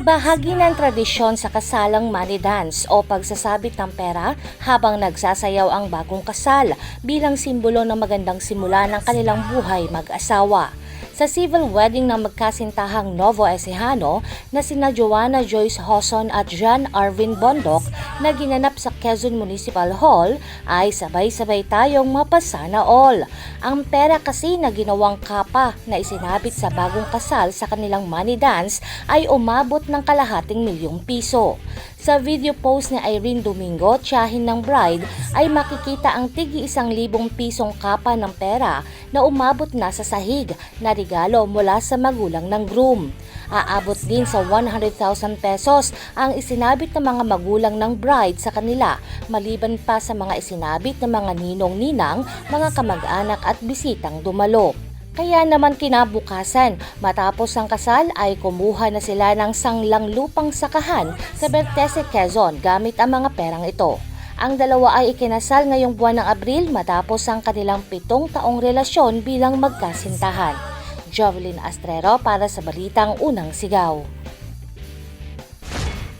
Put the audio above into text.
Bahagi ng tradisyon sa kasalang money dance o pagsasabit ng pera habang nagsasayaw ang bagong kasal bilang simbolo ng magandang simula ng kanilang buhay mag-asawa. Sa civil wedding ng magkasintahang Novo Ecijano na sina Joanna Joyce Hoson at John Arvin Bondok na ginanap sa Quezon Municipal Hall ay sabay-sabay tayong mapasana all. Ang pera kasi na ginawang kapa na isinabit sa bagong kasal sa kanilang money dance ay umabot ng kalahating milyong piso. Sa video post ni Irene Domingo, tiyahin ng bride, ay makikita ang tigi isang libong pisong kapa ng pera na umabot na sa sahig na regalo mula sa magulang ng groom. Aabot din sa 100,000 pesos ang isinabit ng mga magulang ng bride sa kanila maliban pa sa mga isinabit ng mga ninong-ninang, mga kamag-anak at bisitang dumalo. Kaya naman kinabukasan, matapos ang kasal ay kumuha na sila ng sanglang lupang sakahan sa Bertese, Quezon gamit ang mga perang ito. Ang dalawa ay ikinasal ngayong buwan ng Abril matapos ang kanilang pitong taong relasyon bilang magkasintahan. Jovelyn Astrero para sa Balitang Unang Sigaw.